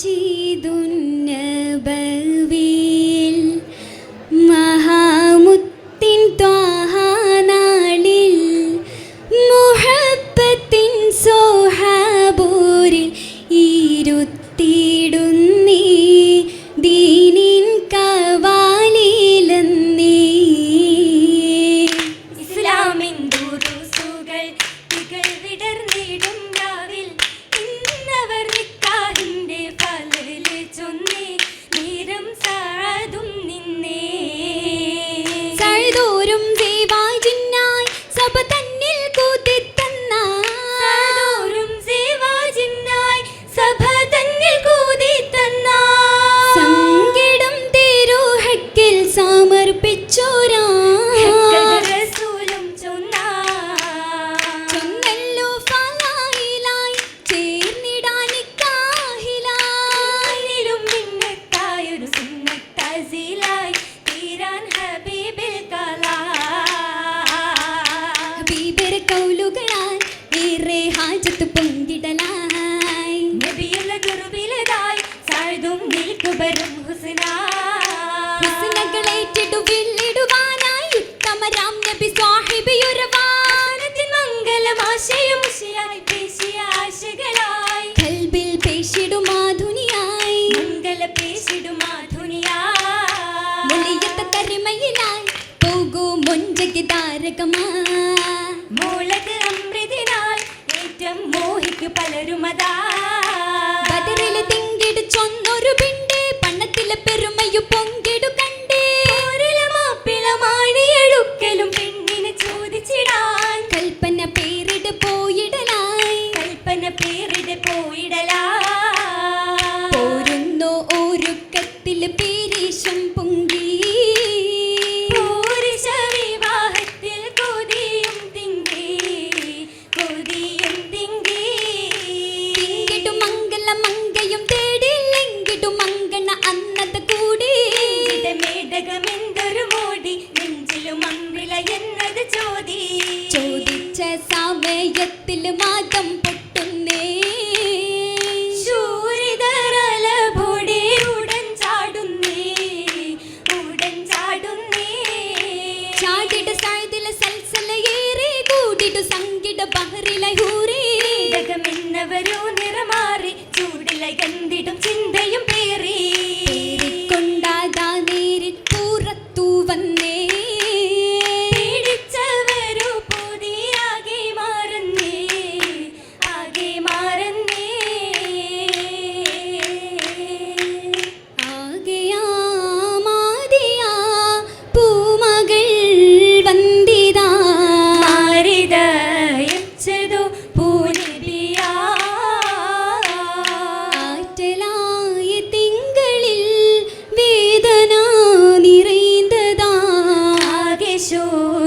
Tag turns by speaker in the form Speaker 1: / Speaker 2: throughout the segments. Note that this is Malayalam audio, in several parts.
Speaker 1: മസ്ജിദുന്നബവിയിൽ മഹാമുത്തിൻ ത്വാഹാനാളിൽ മുഹബത്തിൻ സോഹാബൂരിൽ ഇരുത്തിടുന്നീ கமா மாதம் பொட்டு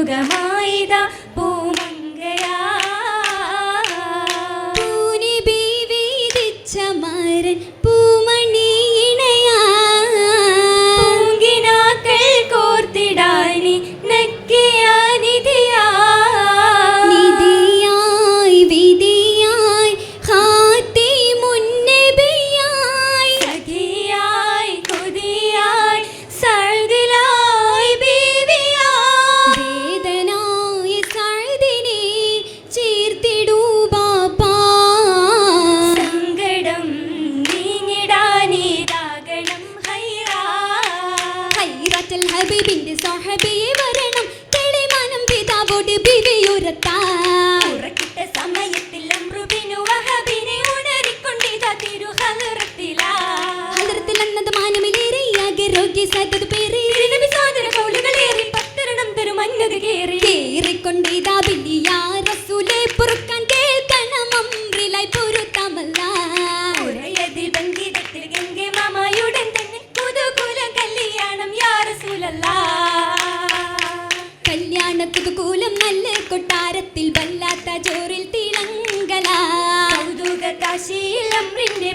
Speaker 2: が舞い
Speaker 1: ഹബീബിന്റെ സഹബിയെ വരണം. തെളിമാനം പിതാവോട് ബിവിയുരത്താൻ
Speaker 2: ഉറക്കിട്ട സമയത്തിൽ അമ്രുബിനു വഹബിനെ ഉണരിക്കൊണ്ടിതാ തിരു ഹലറത്തിലാ ഹലറത്തിൽ
Speaker 1: അന്നത് മാനമിലേറെ ആകെ രോഗി സകത് പേരേ കൊട്ടാന നല്ല കൊട്ടാരത്തിൽ വല്ലാത്ത ജോറിൽ തിളങ്കല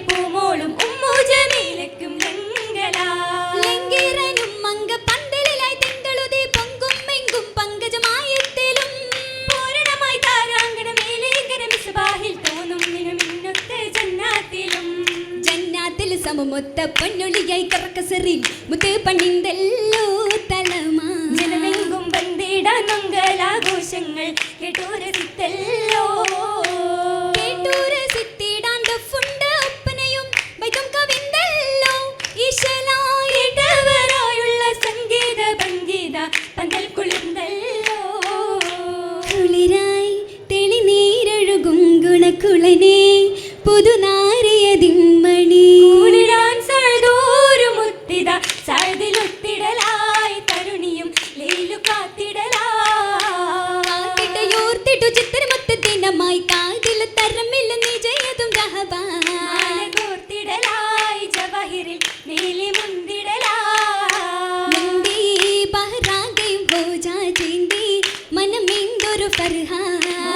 Speaker 2: പൂമോളും ഉമ്മൂ ജമീലക്കും
Speaker 1: പന്തലിലായി സമമൊത്ത പൊന്നൊളിയായി കറക്കസറി മുത്ത് പണിന്തെല്ലോ തലമാ.
Speaker 2: വേണ്ട നൊങ്കലാഘോഷങ്ങൾ കേട്ടോരസിത്തല്ലോ
Speaker 1: வருகிறார்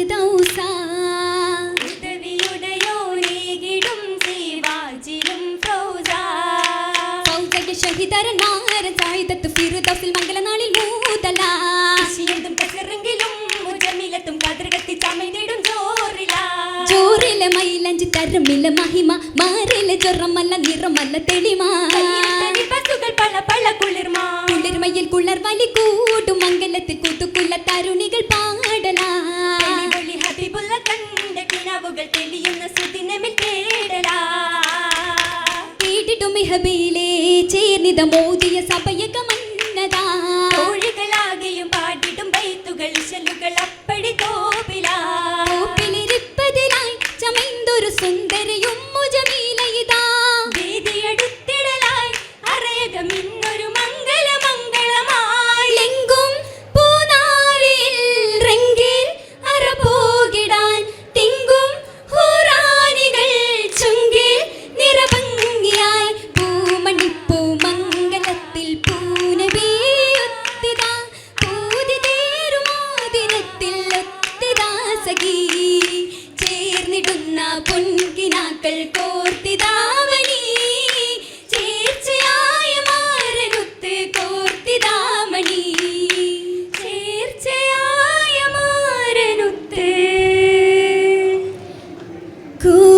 Speaker 1: കയ്യിലെ മൈലഞ്ചി തരമില്ല മഹിമ മാറിലെ ചൊറമല്ല നിറമല്ല തെളിമാ
Speaker 2: പല പല കുളിർമാ
Speaker 1: കുളിർമയിൽ കുളർ വലി കൂട്ടും മംഗലത്തിൽ കൂത്തുക്കുള്ള തരുണികൾ പാടലാ
Speaker 2: ഹബിബുള്ള കണ്ട കിണവുകൾ തെളിയുന്ന സുദിനമിൽ തേടലാ
Speaker 1: കേട്ടിട്ടും മിഹബിയിലെ ചേർന്നിത മോദിയ സഭയെ cool.